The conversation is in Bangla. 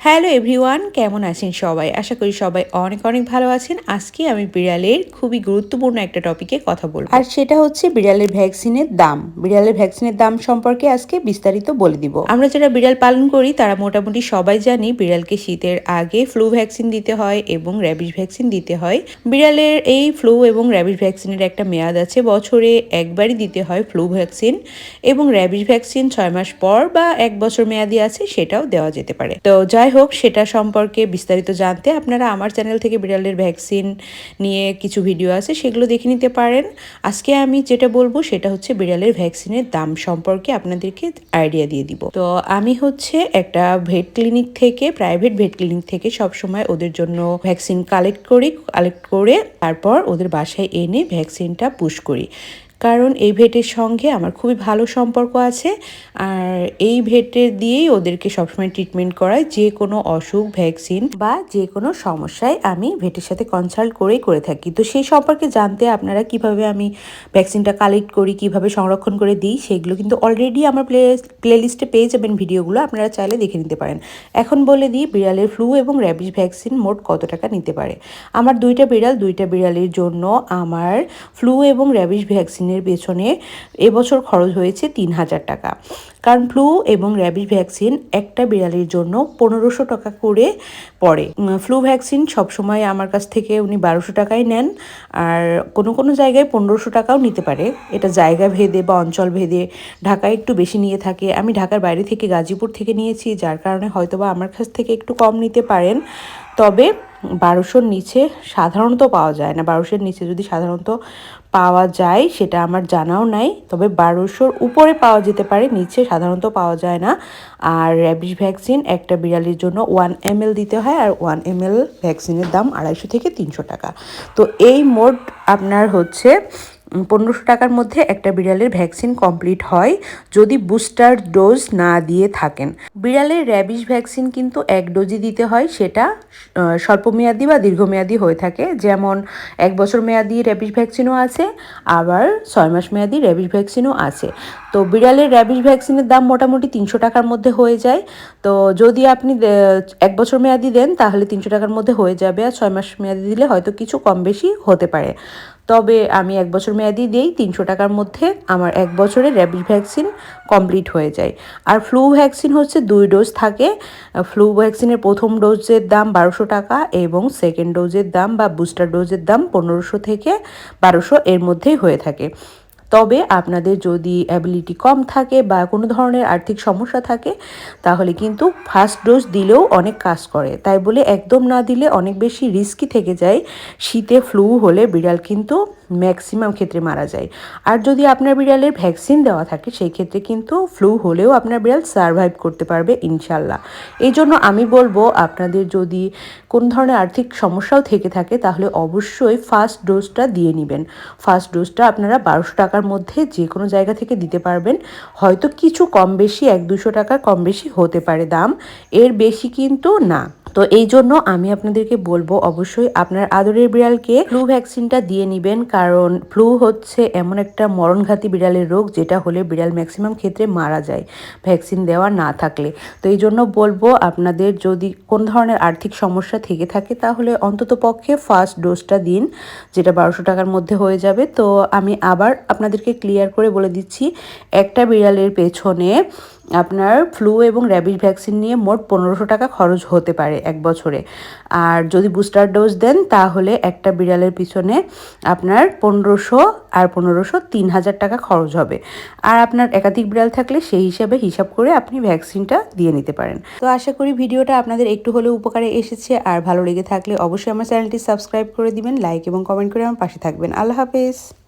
হ্যালো এভরিওয়ান কেমন আছেন সবাই? আশা করি সবাই অনেক অনেক ভালো আছেন। আজকে আমি বিড়ালের খুবই গুরুত্বপূর্ণ একটা টপিকে কথা বলব। আর সেটা হচ্ছে বিড়ালের ভ্যাকসিনের দাম। বিড়ালের ভ্যাকসিনের দাম সম্পর্কে আজকে বিস্তারিত বলে দিব। আমরা যারা বিড়াল পালন করি তারা মোটামুটি সবাই জানি বিড়ালকে শীতের আগে ফ্লু ভ্যাকসিন দিতে হয় এবং র্যাবিস ভ্যাকসিন দিতে হয়। বিড়ালের এই ফ্লু এবং র্যাবিস ভ্যাকসিনের একটা মেয়াদ আছে বছরে একবারই দিতে হয় ফ্লু ভ্যাকসিন এবং র্যাবিস ভ্যাকসিন ছয় মাস পর বা এক বছর মেয়াদি আছে সেটাও দেওয়া যেতে পারে। তো যাই হোক সেটা সম্পর্কে বিস্তারিত জানতে আপনারা আমার চ্যানেল থেকে বিড়ালের ভ্যাকসিন নিয়ে কিছু ভিডিও আছে, সেগুলো দেখে নিতে পারেন। আজকে আমি যেটা বলব, সেটা হচ্ছে বিড়ালের ভ্যাকসিনের দাম সম্পর্কে আপনাদেরকে আইডিয়া দিয়ে দিব। তো আমি হচ্ছে একটা ভেট ক্লিনিক থেকে, প্রাইভেট ভেট ক্লিনিক থেকে সব সময় ওদের জন্য ভ্যাকসিন কালেক্ট করি, কালেক্ট করে তারপর ওদের বাসায় এনে ভ্যাকসিনটা পুশ করি। কারণ এই ভেটের সঙ্গে আমার খুবই ভালো সম্পর্ক আছে। আর এই ভেটের দিয়েই ওদেরকে সবসময় ট্রিটমেন্ট করায় যে কোনো অসুখ ভ্যাকসিন বা যে কোনো সমস্যায় আমি ভেটের সাথে কনসাল্ট করেই করে থাকি। তো সেই সম্পর্কে জানতে আপনারা কীভাবে আমি ভ্যাকসিনটা কালেক্ট করি, কীভাবে সংরক্ষণ করে দিই, সেগুলো কিন্তু অলরেডি আমার প্লে প্লেলিস্টে পেয়ে যাবেন ভিডিওগুলো আপনারা চাইলে দেখে নিতে পারেন। এখন বলে দিই, বিড়ালের ফ্লু এবং র্যাবিস ভ্যাকসিন মোট কত টাকা নিতে পারে? আমার দুইটা বিড়াল, দুইটা বিড়ালের জন্য আমার ফ্লু এবং র্যাবিস ভ্যাকসিন ভ্যাকসিনের পেছনে এবছর খরচ হয়েছে তিন হাজার টাকা। কারণ ফ্লু এবং র্যাবিস ভ্যাকসিন একটা বিড়ালের জন্য পনেরোশো টাকা করে পড়ে। ফ্লু ভ্যাকসিন সবসময় আমার কাছ থেকে উনি বারোশো টাকাই নেন, আর কোনো কোনো জায়গায় পনেরোশো টাকাও নিতে পারে। এটা জায়গা ভেদে বা অঞ্চল ভেদে ঢাকায় একটু বেশি নিয়ে থাকে। আমি ঢাকার বাইরে থেকে গাজীপুর থেকে নিয়েছি, যার কারণে হয়তোবা আমার কাছ থেকে একটু কম নিতে পারেন। তবে বারোশোর নিচে সাধারণত পাওয়া যায় না। বারোশোর নিচে যদি সাধারণত পাওয়া যায়, সেটা আমার জানাও নাই। তবে বারোশোর উপরে পাওয়া যেতে পারে, নিচে সাধারণত পাওয়া যায় না। আর র্যাবিস ভ্যাকসিন একটা বিড়ালির জন্য ওয়ান এম দিতে হয়, আর ওয়ান এম ভ্যাকসিনের দাম আড়াইশো থেকে তিনশো টাকা। তো এই মোড আপনার হচ্ছে পনেরোশো টাকার মধ্যে একটা বিড়ালের ভ্যাকসিন কমপ্লিট হয় যদি বুস্টার ডোজ না দিয়ে থাকেন। বিড়ালের র্যাবিস ভ্যাকসিন কিন্তু এক ডোজই দিতে হয়, সেটা স্বল্পমেয়াদী বা দীর্ঘমেয়াদী হয়ে থাকে। যেমন এক বছর মেয়াদি র্যাবিস ভ্যাকসিনও আছে, আবার ছয় মাস মেয়াদি র্যাবিস ভ্যাকসিনও আছে। তো বিড়ালের র্যাবিস ভ্যাকসিনের দাম মোটামুটি তিনশো টাকার মধ্যে হয়ে যায়। তো যদি আপনি এক বছর মেয়াদি দেন, তাহলে তিনশো টাকার মধ্যে হয়ে যাবে। আর ছয় মাস মেয়াদি দিলে হয়তো কিছু কম বেশি হতে পারে। তবে আমি এক বছর মেয়াদি দিয়েই তিনশো টাকার মধ্যে আমার এক বছরের র্যাবিস ভ্যাকসিন কমপ্লিট হয়ে যায়। আর ফ্লু ভ্যাকসিন হচ্ছে দুই ডোজ থাকে। ফ্লু ভ্যাকসিনের প্রথম ডোজের দাম বারোশো টাকা এবং সেকেন্ড ডোজের দাম বা বুস্টার ডোজের দাম পনেরোশো থেকে বারোশো এর মধ্যেই হয়ে থাকে। তবে আপনাদের যদি অ্যাবিলিটি কম থাকে বা কোনো ধরনের আর্থিক সমস্যা থাকে, তাহলে কিন্তু ফার্স্ট ডোজ দিলেও অনেক কাজ করে। তাই বলে একদম না দিলে অনেক বেশি রিস্কি থেকে যায়। শীতে ফ্লু হলে বিড়াল কিন্তু ম্যাক্সিমাম ক্ষেত্রে মারা যায়। আর যদি আপনার বিড়ালের ভ্যাকসিন দেওয়া থাকে, সেই ক্ষেত্রে কিন্তু ফ্লু হলেও আপনার বিড়াল সারভাইভ করতে পারবে ইনশাল্লাহ। এই জন্য আমি বলব, আপনাদের যদি কোন ধরনের আর্থিক সমস্যাও থেকে থাকে, তাহলে অবশ্যই ফার্স্ট ডোজটা দিয়ে নেবেন। ফার্স্ট ডোজটা আপনারা বারোশো টাকার মধ্যে যে কোনো জায়গা থেকে দিতে পারবেন। হয়তো কিছু কম বেশি, এক দুশো টাকার কম বেশি হতে পারে দাম। এর বেশি কিন্তু না। তো এই জন্য আমি আপনাদেরকে বলব অবশ্যই আপনার আদরের বিড়ালকে ফ্লু ভ্যাকসিনটা দিয়ে নেবেন, কারণ ফ্লু হচ্ছে এমন একটা মরণঘাতী বিড়ালের রোগ যেটা হলে বিড়াল ম্যাক্সিমাম ক্ষেত্রে মারা যায় ভ্যাকসিন দেওয়া না থাকলে। তো এই জন্য বলব আপনাদের যদি কোন ধরনের আর্থিক সমস্যা থেকে থাকে তাহলে অন্তত পক্ষে ফার্স্ট ডোজটা দিন, যেটা বারোশো টাকার মধ্যে হয়ে যাবে। তো আমি আবার আপনাদেরকে ক্লিয়ার করে বলে দিচ্ছি, একটা বিড়ালের পেছনে আপনার ফ্লু এবং র্যাবিস ভ্যাকসিন নিয়ে মোট পনেরোশো টাকা খরচ হতে পারে এক বছরে। আর যদি বুস্টার ডোজ দেন, তাহলে একটা বিড়ালের পিছনে আপনার পনেরোশো আর পনেরোশো তিন হাজার টাকা খরচ হবে। আর আপনার একাধিক বিড়াল থাকলে সেই হিসাবে হিসাব করে আপনি ভ্যাকসিনটা দিয়ে নিতে পারেন। তো আশা করি ভিডিওটা আপনাদের একটু হলেও উপকারে এসেছে। আর ভালো লেগে থাকলে অবশ্যই আমার চ্যানেলটি সাবস্ক্রাইব করে দিবেন, লাইক এবং কমেন্ট করে আমার পাশে থাকবেন। আল্লাহ হাফেজ।